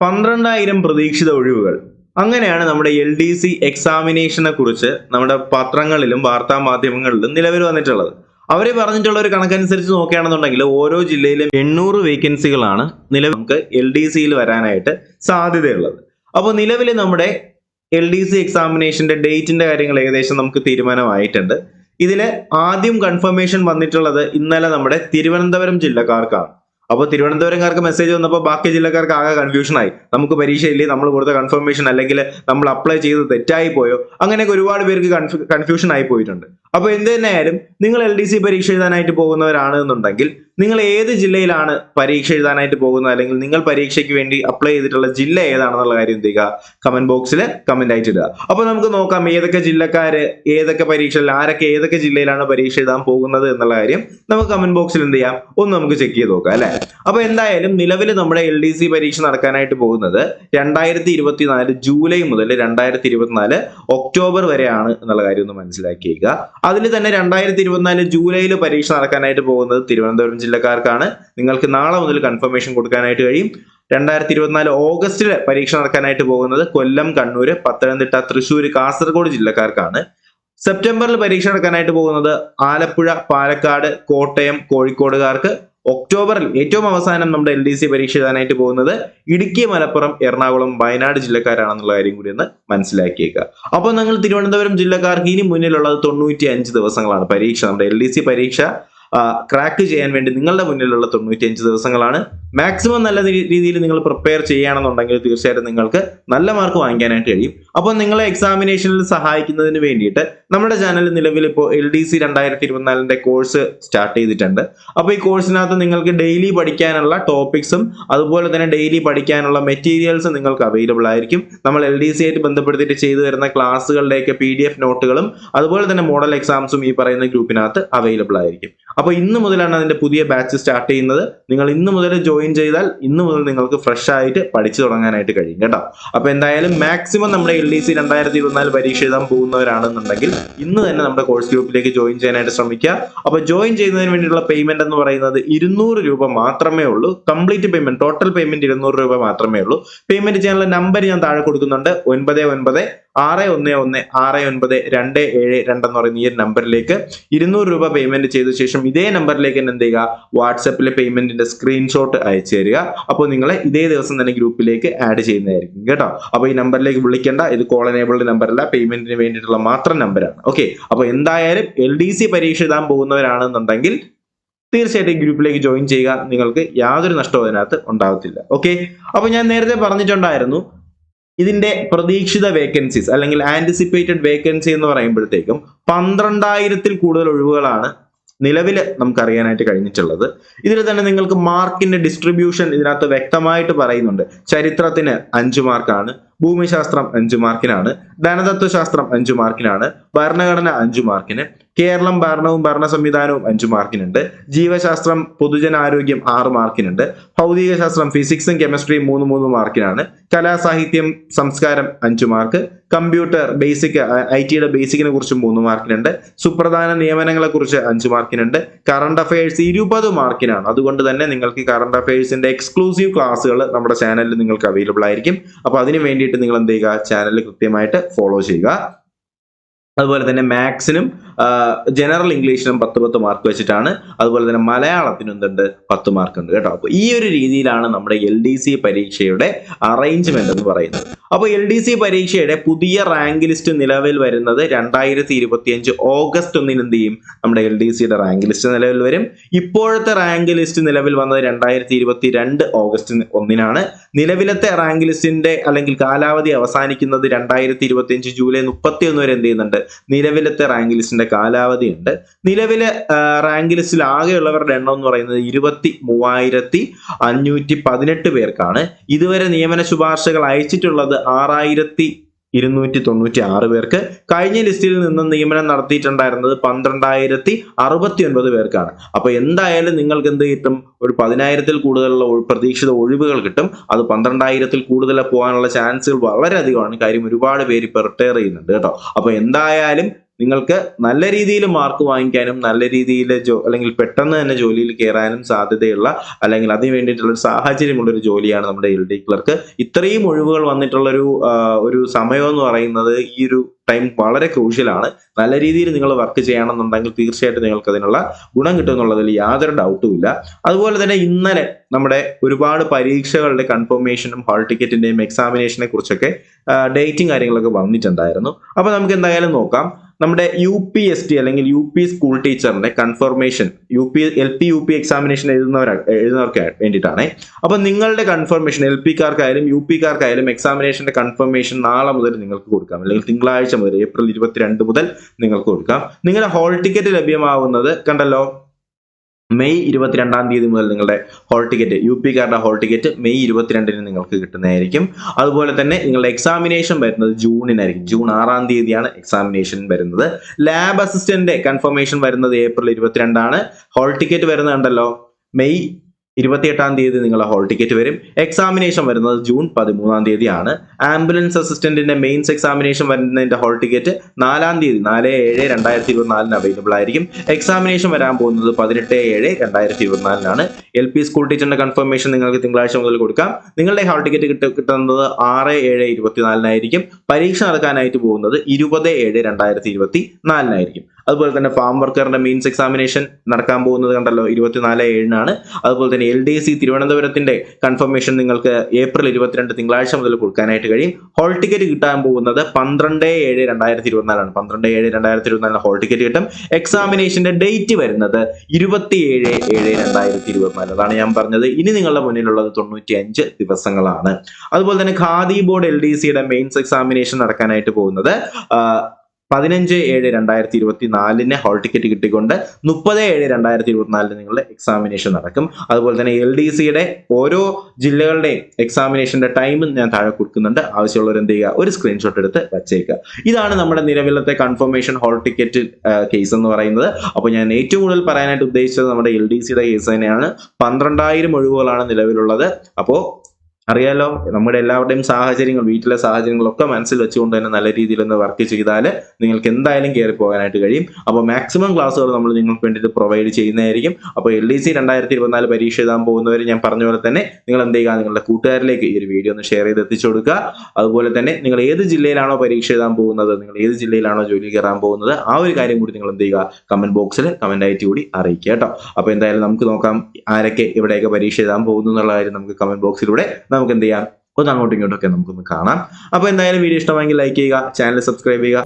പന്ത്രണ്ടായിരം പ്രതീക്ഷിത ഒഴിവുകൾ. അങ്ങനെയാണ് നമ്മുടെ എൽ ഡി സി എക്സാമിനേഷനെ കുറിച്ച് നമ്മുടെ പത്രങ്ങളിലും വാർത്താ മാധ്യമങ്ങളിലും നിലവിൽ വന്നിട്ടുള്ളത്. അവരെ പറഞ്ഞിട്ടുള്ള ഒരു കണക്കനുസരിച്ച് നോക്കുകയാണെന്നുണ്ടെങ്കിൽ ഓരോ ജില്ലയിലും എണ്ണൂറ് വേക്കൻസികളാണ് നിലവിൽ നമുക്ക് എൽ ഡി സിയിൽ വരാനായിട്ട് സാധ്യതയുള്ളത്. അപ്പോൾ നിലവിൽ നമ്മുടെ എൽ ഡി സി എക്സാമിനേഷന്റെ ഡേറ്റിന്റെ കാര്യങ്ങൾ ഏകദേശം നമുക്ക് തീരുമാനമായിട്ടുണ്ട്. ഇതിൽ ആദ്യം കൺഫർമേഷൻ വന്നിട്ടുള്ളത് ഇന്നലെ നമ്മുടെ തിരുവനന്തപുരം ജില്ലക്കാർക്കാണ്. അപ്പോൾ തിരുവനന്തപുരംകാർക്ക് മെസ്സേജ് വന്നപ്പോൾ ബാക്കി ജില്ലക്കാർക്ക് ആകെ കൺഫ്യൂഷൻ ആയി. നമുക്ക് പരീക്ഷയില്ലേ? നമ്മൾ കൊടുത്ത കൺഫർമേഷൻ അല്ലെങ്കിൽ നമ്മൾ അപ്ലൈ ചെയ്ത് തെറ്റായി പോയോ? അങ്ങനെയൊക്കെ ഒരുപാട് പേർക്ക് കൺഫ്യൂഷൻ ആയി പോയിട്ടുണ്ട്. അപ്പോൾ എന്ത് തന്നെയായാലും നിങ്ങൾ എൽ ഡി സി പരീക്ഷ എഴുതാനായിട്ട് പോകുന്നവരാണ് എന്നുണ്ടെങ്കിൽ നിങ്ങൾ ഏത് ജില്ലയിലാണ് പരീക്ഷ എഴുതാനായിട്ട് പോകുന്നത്? അല്ലെങ്കിൽ നിങ്ങൾ പരീക്ഷയ്ക്ക് വേണ്ടി അപ്ലൈ ചെയ്തിട്ടുള്ള ജില്ല ഏതാണെന്നുള്ള കാര്യം എന്ത് ചെയ്യുക? കമന്റ് ബോക്സിൽ കമന്റ് ആയിട്ട് ഇടുക. അപ്പോൾ നമുക്ക് നോക്കാം ഏതൊക്കെ ജില്ലക്കാര് ഏതൊക്കെ പരീക്ഷയിൽ ആരൊക്കെ ഏതൊക്കെ ജില്ലയിലാണ് പരീക്ഷ എഴുതാൻ പോകുന്നത് എന്നുള്ള കാര്യം നമുക്ക് കമന്റ് ബോക്സിൽ എന്ത് ചെയ്യാം? ഒന്ന് നമുക്ക് ചെക്ക് ചെയ്ത് നോക്കാം അല്ലെ? അപ്പൊ എന്തായാലും നിലവിൽ നമ്മുടെ എൽ ഡി സി പരീക്ഷ നടക്കാനായിട്ട് പോകുന്നത് രണ്ടായിരത്തി ഇരുപത്തിനാല് ജൂലൈ മുതൽ രണ്ടായിരത്തി ഇരുപത്തിനാല് ഒക്ടോബർ വരെയാണ് എന്നുള്ള കാര്യം ഒന്ന് മനസ്സിലാക്കിയേക്കുക. അതിൽ തന്നെ രണ്ടായിരത്തി ഇരുപത്തിനാല് ജൂലൈയിൽ പരീക്ഷ നടക്കാനായിട്ട് പോകുന്നത് തിരുവനന്തപുരം ജില്ലക്കാർക്കാണ്. നിങ്ങൾക്ക് നാളെ മുതൽ കൺഫർമേഷൻ കൊടുക്കാനായിട്ട് കഴിയും. രണ്ടായിരത്തി ഇരുപത്തിനാല് ഓഗസ്റ്റിൽ പരീക്ഷ നടക്കാനായിട്ട് പോകുന്നത് കൊല്ലം കണ്ണൂർ പത്തനംതിട്ട തൃശ്ശൂർ കാസർഗോഡ് ജില്ലക്കാർക്കാണ്. സെപ്റ്റംബറിൽ പരീക്ഷ നടക്കാനായിട്ട് പോകുന്നത് ആലപ്പുഴ പാലക്കാട് കോട്ടയം കോഴിക്കോടുകാർക്ക് ഒക്ടോബറിൽ ഏറ്റവും അവസാനം നമ്മുടെ എൽ ഡി സി പരീക്ഷ എഴുതാനായിട്ട് പോകുന്നത് ഇടുക്കി മലപ്പുറം എറണാകുളം വയനാട് ജില്ലക്കാരാണെന്നുള്ള കാര്യം കൂടി ഒന്ന് മനസ്സിലാക്കിയേക്കുക അപ്പോൾ നിങ്ങൾ തിരുവനന്തപുരം ജില്ലക്കാർക്ക് ഇനി മുന്നിലുള്ളത് തൊണ്ണൂറ്റി അഞ്ച് ദിവസങ്ങളാണ് പരീക്ഷ. നമ്മുടെ എൽ ഡി സി പരീക്ഷ ക്രാക്ക് ചെയ്യാൻ വേണ്ടി നിങ്ങളുടെ മുന്നിലുള്ള തൊണ്ണൂറ്റി അഞ്ച് ദിവസങ്ങളാണ്. മാക്സിമം നല്ല രീതിയിൽ നിങ്ങൾ പ്രിപ്പയർ ചെയ്യുകയാണെന്നുണ്ടെങ്കിൽ തീർച്ചയായിട്ടും നിങ്ങൾക്ക് നല്ല മാർക്ക് വാങ്ങിക്കാനായിട്ട് കഴിയും. അപ്പോൾ നിങ്ങളെ എക്സാമിനേഷനിൽ സഹായിക്കുന്നതിന് വേണ്ടിയിട്ട് നമ്മുടെ ചാനൽ നിലവിൽ ഇപ്പോൾ എൽ ഡി സി രണ്ടായിരത്തി ഇരുപത്തിനാലിന്റെ കോഴ്സ് സ്റ്റാർട്ട് ചെയ്തിട്ടുണ്ട്. അപ്പോൾ ഈ കോഴ്സിനകത്ത് നിങ്ങൾക്ക് ഡെയിലി പഠിക്കാനുള്ള ടോപ്പിക്സും അതുപോലെ തന്നെ ഡെയിലി പഠിക്കാനുള്ള മെറ്റീരിയൽസും നിങ്ങൾക്ക് അവൈലബിൾ ആയിരിക്കും. നമ്മൾ എൽ ഡി സി ആയിട്ട് ബന്ധപ്പെടുത്തിയിട്ട് ചെയ്തു വരുന്ന ക്ലാസ്സുകളുടെയൊക്കെ പി ഡി എഫ് നോട്ടുകളും അതുപോലെ തന്നെ മോഡൽ എക്സാംസും ഈ പറയുന്ന ഗ്രൂപ്പിനകത്ത് അവൈലബിൾ ആയിരിക്കും. അപ്പോൾ ഇന്ന് മുതലാണ് അതിന്റെ പുതിയ ബാച്ച് സ്റ്റാർട്ട് ചെയ്യുന്നത്. നിങ്ങൾ ഇന്ന് മുതൽ ജോയിൻ ചെയ്താൽ ഇന്ന് മുതൽ നിങ്ങൾക്ക് ഫ്രഷ് ആയിട്ട് പഠിച്ചു തുടങ്ങാനായിട്ട് കഴിയും കേട്ടോ. അപ്പോൾ എന്തായാലും മാക്സിമം നമ്മുടെ എൽ ഡി സി രണ്ടായിരത്തി ഇരുപത്തിനാല് പരീക്ഷ എഴുതാൻ പോകുന്നവരാണെന്നുണ്ടെങ്കിൽ ഇന്ന് തന്നെ നമ്മുടെ കോഴ്സ് ഗ്രൂപ്പിലേക്ക് ജോയിൻ ചെയ്യാനായിട്ട് ശ്രമിക്കുക. അപ്പോൾ ജോയിൻ ചെയ്യുന്നതിന് വേണ്ടിയുള്ള പേയ്മെന്റ് എന്ന് പറയുന്നത് ഇരുന്നൂറ് രൂപ മാത്രമേ ഉള്ളൂ. കംപ്ലീറ്റ് പേയ്മെന്റ് ടോട്ടൽ പേയ്മെന്റ് ഇരുന്നൂറ് രൂപ മാത്രമേ ഉള്ളൂ. പേയ്മെന്റ് ചെയ്യാനുള്ള നമ്പർ ഞാൻ താഴെ കൊടുക്കുന്നുണ്ട്. ഒൻപത് ഒൻപത് ആറ് ഒന്ന് ഒന്ന് ആറ് ഒൻപത് രണ്ട് ഏഴ് രണ്ടെന്ന് പറയുന്ന ഈ നമ്പറിലേക്ക് ഇരുന്നൂറ് രൂപ പേയ്മെന്റ് ചെയ്ത ശേഷം ഇതേ നമ്പറിലേക്ക് തന്നെ എന്ത് ചെയ്യുക വാട്സപ്പിലെ പേയ്മെന്റിന്റെ സ്ക്രീൻഷോട്ട് അയച്ചു തരിക. അപ്പോൾ നിങ്ങളെ ഇതേ ദിവസം തന്നെ ഗ്രൂപ്പിലേക്ക് ആഡ് ചെയ്യുന്നതായിരിക്കും കേട്ടോ. അപ്പോൾ ഈ നമ്പറിലേക്ക് വിളിക്കേണ്ട. ഇത് കോൾ എനേബിൾഡ് നമ്പറല്ല പേയ്മെന്റിന് വേണ്ടിയിട്ടുള്ള മാത്രം നമ്പറാണ് ഓക്കെ അപ്പോൾ എന്തായാലും എൽ ഡി സി പരീക്ഷ എഴുതാൻ പോകുന്നവരാണെന്നുണ്ടെങ്കിൽ തീർച്ചയായിട്ടും ഗ്രൂപ്പിലേക്ക് ജോയിൻ ചെയ്യുക. നിങ്ങൾക്ക് യാതൊരു നഷ്ടവും അതിനകത്ത് ഉണ്ടാകത്തില്ല. ഓക്കെ അപ്പോൾ ഞാൻ നേരത്തെ പറഞ്ഞിട്ടുണ്ടായിരുന്നു. ഇതിന്റെ പ്രതീക്ഷിത വേക്കൻസീസ് അല്ലെങ്കിൽ ആന്റിസിപ്പേറ്റഡ് വേക്കൻസി എന്ന് പറയുമ്പോഴത്തേക്കും പന്ത്രണ്ടായിരത്തിൽ കൂടുതൽ ഒഴിവുകളാണ് നിലവിൽ നമുക്കറിയാനായിട്ട് കഴിഞ്ഞിട്ടുള്ളത്. ഇതിൽ തന്നെ നിങ്ങൾക്ക് മാർക്കിന്റെ ഡിസ്ട്രിബ്യൂഷൻ ഇതിനകത്ത് വ്യക്തമായിട്ട് പറയുന്നുണ്ട്. ചരിത്രത്തിന് അഞ്ചു മാർക്കാണ് ഭൂമിശാസ്ത്രം അഞ്ചു മാർക്കിനാണ് ധനതത്വശാസ്ത്രം അഞ്ചു മാർക്കിനാണ് ഭരണഘടന അഞ്ചു മാർക്കിന് കേരളം ഭരണവും ഭരണ സംവിധാനവും അഞ്ചു മാർക്കിനുണ്ട് ജീവശാസ്ത്രം പൊതുജനാരോഗ്യം ആറ് മാർക്കിനുണ്ട് ഭൗതികശാസ്ത്രം ഫിസിക്സും കെമിസ്ട്രിയും മൂന്ന് മൂന്ന് മാർക്കിനാണ് കലാസാഹിത്യം സംസ്കാരം അഞ്ചു മാർക്ക് കമ്പ്യൂട്ടർ ബേസിക് ഐ ടിയുടെ ബേസിക്കിനെ കുറിച്ച് മൂന്ന് മാർക്കിനുണ്ട് സുപ്രധാന നിയമനങ്ങളെ കുറിച്ച് അഞ്ച് മാർക്കിനുണ്ട് കറണ്ട് അഫയേഴ്സ് ഇരുപത് മാർക്കിനാണ്. അതുകൊണ്ട് തന്നെ നിങ്ങൾക്ക് കറണ്ട് അഫയേഴ്സിന്റെ എക്സ്ക്ലൂസീവ് ക്ലാസ്സുകൾ നമ്മുടെ ചാനലിൽ നിങ്ങൾക്ക് അവൈലബിൾ ആയിരിക്കും. അപ്പോൾ അതിന് വേണ്ടിയിട്ട് നിങ്ങൾ എന്ത് ചെയ്യുക? ചാനൽ കൃത്യമായിട്ട് ഫോളോ ചെയ്യുക. അതുപോലെ തന്നെ മാത്സിനും ജനറൽ ഇംഗ്ലീഷിനും പത്ത് പത്ത് മാർക്ക് വെച്ചിട്ടാണ്. അതുപോലെ തന്നെ മലയാളത്തിനും എന്തുണ്ട്? പത്ത് മാർക്ക് ഉണ്ട് കേട്ടോ. അപ്പോൾ ഈ ഒരു രീതിയിലാണ് നമ്മുടെ എൽ ഡി സി പരീക്ഷയുടെ അറേഞ്ച്മെന്റ് എന്ന് പറയുന്നത്. അപ്പോൾ എൽ ഡി സി പരീക്ഷയുടെ പുതിയ റാങ്ക് ലിസ്റ്റ് നിലവിൽ വരുന്നത് രണ്ടായിരത്തി ഇരുപത്തിയഞ്ച് ഓഗസ്റ്റ് ഒന്നിന് എന്ത് ചെയ്യും? നമ്മുടെ എൽ ഡി സിയുടെ റാങ്ക് ലിസ്റ്റ് നിലവിൽ വരും. ഇപ്പോഴത്തെ റാങ്ക് ലിസ്റ്റ് നിലവിൽ വന്നത് രണ്ടായിരത്തി ഇരുപത്തി രണ്ട് ഓഗസ്റ്റ് ഒന്നിനാണ്. നിലവിലത്തെ റാങ്ക് ലിസ്റ്റിന്റെ അല്ലെങ്കിൽ കാലാവധി അവസാനിക്കുന്നത് രണ്ടായിരത്തി ഇരുപത്തിയഞ്ച് ജൂലൈ മുപ്പത്തി ഒന്ന് വരെ എന്ത് ചെയ്യുന്നുണ്ട്? നിലവിലത്തെ റാങ്ക് ലിസ്റ്റിന്റെ കാലാവധി ഉണ്ട്. നിലവിലെ റാങ്ക് ലിസ്റ്റിൽ ആകെയുള്ളവരുടെ എണ്ണം എന്ന് പറയുന്നത് ഇരുപത്തി മൂവായിരത്തി അഞ്ഞൂറ്റി പതിനെട്ട് പേർക്കാണ്. ഇതുവരെ നിയമന ശുപാർശകൾ അയച്ചിട്ടുള്ളത് ആറായിരത്തി ഇരുന്നൂറ്റി തൊണ്ണൂറ്റി ആറ് പേർക്ക്. കഴിഞ്ഞ ലിസ്റ്റിൽ നിന്ന് നിയമനം നടത്തിയിട്ടുണ്ടായിരുന്നത് പന്ത്രണ്ടായിരത്തി അറുപത്തി ഒൻപത് പേർക്കാണ്. അപ്പൊ എന്തായാലും നിങ്ങൾക്ക് എന്ത് കിട്ടും? ഒരു പതിനായിരത്തിൽ കൂടുതലുള്ള പ്രതീക്ഷിത ഒഴിവുകൾ കിട്ടും. അത് പന്ത്രണ്ടായിരത്തിൽ കൂടുതൽ പോകാനുള്ള ചാൻസുകൾ വളരെ അധികമാണ് കാര്യം ഒരുപാട് പേര് ഇപ്പോൾ റിട്ടയർ ചെയ്യുന്നുണ്ട് കേട്ടോ. അപ്പൊ എന്തായാലും നിങ്ങൾക്ക് നല്ല രീതിയിൽ മാർക്ക് വാങ്ങിക്കാനും നല്ല രീതിയിൽ ജോ അല്ലെങ്കിൽ പെട്ടെന്ന് തന്നെ ജോലിയിൽ കയറാനും സാധ്യതയുള്ള അല്ലെങ്കിൽ അതിന് വേണ്ടിയിട്ടുള്ള സാഹചര്യമുള്ള ഒരു ജോലിയാണ് നമ്മുടെ എൽ ഡി ക്ലർക്ക് ഇത്രയും ഒഴിവുകൾ വന്നിട്ടുള്ള ഒരു സമയം എന്ന് പറയുന്നത് ഈ ഒരു ടൈം വളരെ ക്രൂഷ്യലാണ് നല്ല രീതിയിൽ നിങ്ങൾ വർക്ക് ചെയ്യണമെന്നുണ്ടെങ്കിൽ തീർച്ചയായിട്ടും നിങ്ങൾക്ക് അതിനുള്ള ഗുണം കിട്ടും എന്നുള്ളതിൽ യാതൊരു ഡൗട്ടും ഇല്ല. അതുപോലെ തന്നെ ഇന്നലെ നമ്മുടെ ഒരുപാട് പരീക്ഷകളുടെ കൺഫർമേഷനും ഹാൾ ടിക്കറ്റിന്റെയും എക്സാമിനേഷനെ കുറിച്ചൊക്കെ ഡേറ്റും കാര്യങ്ങളൊക്കെ വന്നിട്ടുണ്ടായിരുന്നു. അപ്പൊ നമുക്ക് എന്തായാലും നോക്കാം. നമ്മുടെ യു പി എസ് ടി അല്ലെങ്കിൽ യു പി സ്കൂൾ ടീച്ചറിന്റെ confirmation U P L P U P examination എഴുതുന്നവർ എഴുതുന്നവർക്ക് വേണ്ടിയിട്ടാണ്. അപ്പൊ നിങ്ങളുടെ കൺഫർമേഷൻ എൽ പിക്കാർക്കായാലും യു പിക്കാർക്കായാലും എക്സാമിനേഷന്റെ കൺഫർമേഷൻ നാളെ മുതൽ നിങ്ങൾക്ക് കൊടുക്കാം. അല്ലെങ്കിൽ തിങ്കളാഴ്ച മുതൽ ഏപ്രിൽ ഇരുപത്തിരണ്ട് മുതൽ നിങ്ങൾക്ക് കൊടുക്കാം. നിങ്ങളുടെ ഹോൾ ടിക്കറ്റ് ലഭ്യമാവുന്നത് കണ്ടല്ലോ മെയ് ഇരുപത്തിരണ്ടാം തീയതി മുതൽ നിങ്ങളുടെ ഹോൾ ടിക്കറ്റ് യു പി കാരുടെ ഹോൾ ടിക്കറ്റ് മെയ് ഇരുപത്തിരണ്ടിന് നിങ്ങൾക്ക് കിട്ടുന്നതായിരിക്കും. അതുപോലെ തന്നെ നിങ്ങളുടെ എക്സാമിനേഷൻ വരുന്നത് ജൂണിനായിരിക്കും. ജൂൺ ആറാം തീയതിയാണ് എക്സാമിനേഷൻ വരുന്നത്. ലാബ് അസിസ്റ്റന്റ് കൺഫർമേഷൻ വരുന്നത് ഏപ്രിൽ ഇരുപത്തിരണ്ടാണ്. ഹോൾ ടിക്കറ്റ് വരുന്നുണ്ടല്ലോ മെയ് ഇരുപത്തിയെട്ടാം തീയതി നിങ്ങളുടെ ഹോൾ ടിക്കറ്റ് വരും. എക്സാമിനേഷൻ വരുന്നത് ജൂൺ പതിമൂന്നാം തീയതിയാണ്. ആംബുലൻസ് അസിസ്റ്റന്റിന്റെ മെയിൻസ് എക്സാമിനേഷൻ വരുന്നതിന്റെ ഹോൾ ടിക്കറ്റ് നാലാം തീയതി നാല് ഏഴ് രണ്ടായിരത്തി ഇരുപത്തിനാലിന് അവൈലബിൾ ആയിരിക്കും. എക്സാമിനേഷൻ വരാൻ പോകുന്നത് പതിനെട്ട് ഏഴ് രണ്ടായിരത്തി ഇരുപത്തിനാലിനാണ് എൽ പി സ്കൂൾ ടീച്ചറിന്റെ കൺഫർമേഷൻ നിങ്ങൾക്ക് തിങ്കളാഴ്ച മുതൽ കൊടുക്കാം. നിങ്ങളുടെ ഹോൾ ടിക്കറ്റ് കിട്ട കിട്ടുന്നത് ആറ് ഏഴ് ഇരുപത്തിനാലിനായിരിക്കും. പരീക്ഷ നടക്കാനായിട്ട് പോകുന്നത് ഇരുപത് ഏഴ് രണ്ടായിരത്തി ഇരുപത്തി നാലിനായിരിക്കും അതുപോലെ തന്നെ ഫാം വർക്കറിന്റെ മീൻസ് എക്സാമിനേഷൻ നടക്കാൻ പോകുന്നത് കണ്ടല്ലോ ഇരുപത്തിനാല് ഏഴിനാണ്. അതുപോലെ തന്നെ എൽ ഡി സി തിരുവനന്തപുരത്തിന്റെ കൺഫർമേഷൻ നിങ്ങൾക്ക് ഏപ്രിൽ ഇരുപത്തിരണ്ട് തിങ്കളാഴ്ച മുതൽ കൊടുക്കാനായിട്ട് കഴിയും. ഹോൾ ടിക്കറ്റ് കിട്ടാൻ പോകുന്നത് പന്ത്രണ്ട് ഏഴ് രണ്ടായിരത്തി ഇരുപത്തിനാലാണ്. പന്ത്രണ്ട് ഏഴ് രണ്ടായിരത്തി ഇരുപത്തിനാലിന് ഹോൾ ടിക്കറ്റ് കിട്ടും. എക്സാമിനേഷന്റെ ഡേറ്റ് വരുന്നത് ഇരുപത്തിയേഴ് ഏഴ് രണ്ടായിരത്തി ഇരുപത്തിനാല്. അതാണ് ഞാൻ പറഞ്ഞത്. ഇനി നിങ്ങളുടെ മുന്നിലുള്ളത് തൊണ്ണൂറ്റി അഞ്ച് ദിവസങ്ങളാണ്. അതുപോലെ തന്നെ ഖാദി ബോർഡ് എൽ ഡി സിയുടെ മെയിൻസ് എക്സാമിനേഷൻ നടക്കാനായിട്ട് പോകുന്നത്. പതിനഞ്ച് ഏഴ് രണ്ടായിരത്തി ഇരുപത്തി നാലിന് ഹോൾ ടിക്കറ്റ് കിട്ടിക്കൊണ്ട് മുപ്പത് ഏഴ് രണ്ടായിരത്തി ഇരുപത്തിനാലിന് നിങ്ങളുടെ എക്സാമിനേഷൻ നടക്കും. അതുപോലെ തന്നെ എൽ ഡി സിയുടെ ഓരോ ജില്ലകളുടെയും എക്സാമിനേഷന്റെ ടൈമും ഞാൻ താഴെ കൊടുക്കുന്നുണ്ട്. ആവശ്യമുള്ളവർ എന്ത് ചെയ്യുക? ഒരു സ്ക്രീൻഷോട്ട് എടുത്ത് വച്ചേക്കുക. ഇതാണ് നമ്മുടെ നിലവിലത്തെ കൺഫർമേഷൻ ഹോൾ ടിക്കറ്റ് കേസ് എന്ന് പറയുന്നത്. അപ്പോൾ ഞാൻ ഏറ്റവും കൂടുതൽ പറയാനായിട്ട് ഉദ്ദേശിച്ചത് നമ്മുടെ എൽ ഡി സിയുടെ കേസ് തന്നെയാണ്. പന്ത്രണ്ടായിരം ഒഴിവുകളാണ് നിലവിലുള്ളത്. അപ്പോൾ അറിയാലോ? നമ്മുടെ എല്ലാവരുടെയും സാഹചര്യങ്ങൾ വീട്ടിലെ സാഹചര്യങ്ങളൊക്കെ മനസ്സിൽ വെച്ചുകൊണ്ട് തന്നെ നല്ല രീതിയിൽ ഒന്ന് വർക്ക് ചെയ്താൽ നിങ്ങൾക്ക് എന്തായാലും കയറി പോകാനായിട്ട് കഴിയും. അപ്പോൾ മാക്സിമം ക്ലാസ്സുകൾ നമ്മൾ നിങ്ങൾക്ക് വേണ്ടിയിട്ട് പ്രൊവൈഡ് ചെയ്യുന്നതായിരിക്കും. അപ്പോൾ എൽ ഡി സി രണ്ടായിരത്തി ഇരുപത്തിനാല് പരീക്ഷ എഴുതാൻ പോകുന്നവർ ഞാൻ പറഞ്ഞ പോലെ തന്നെ നിങ്ങൾ എന്ത് ചെയ്യുക? നിങ്ങളുടെ കൂട്ടുകാരിലേക്ക് ഈ ഒരു വീഡിയോ ഒന്ന് ഷെയർ ചെയ്ത് എത്തിച്ചു കൊടുക്കുക. അതുപോലെ തന്നെ നിങ്ങൾ ഏത് ജില്ലയിലാണോ പരീക്ഷ എഴുതാൻ പോകുന്നത്? നിങ്ങൾ ഏത് ജില്ലയിലാണോ ജോലി കയറാൻ പോകുന്നത്? ആ ഒരു കാര്യം കൂടി നിങ്ങൾ എന്ത് ചെയ്യുക? കമന്റ് ബോക്സിൽ കമന്റ് ആയിട്ട് കൂടി അറിയിക്കുക കേട്ടോ. അപ്പോൾ എന്തായാലും നമുക്ക് നോക്കാം ആരൊക്കെ ഇവിടെയൊക്കെ പരീക്ഷ എഴുതാൻ പോകുന്നു എന്നുള്ള കാര്യം നമുക്ക് കമന്റ് ബോക്സിലൂടെ നമുക്ക് എന്ത് ചെയ്യാം ഒന്ന് അങ്ങോട്ടും ഇങ്ങോട്ടും ഒക്കെ നമുക്കൊന്ന് കാണാം. അപ്പോൾ എന്തായാലും വീഡിയോ ഇഷ്ടമായെങ്കിൽ ലൈക്ക് ചെയ്യുക ചാനൽ സബ്സ്ക്രൈബ് ചെയ്യുക.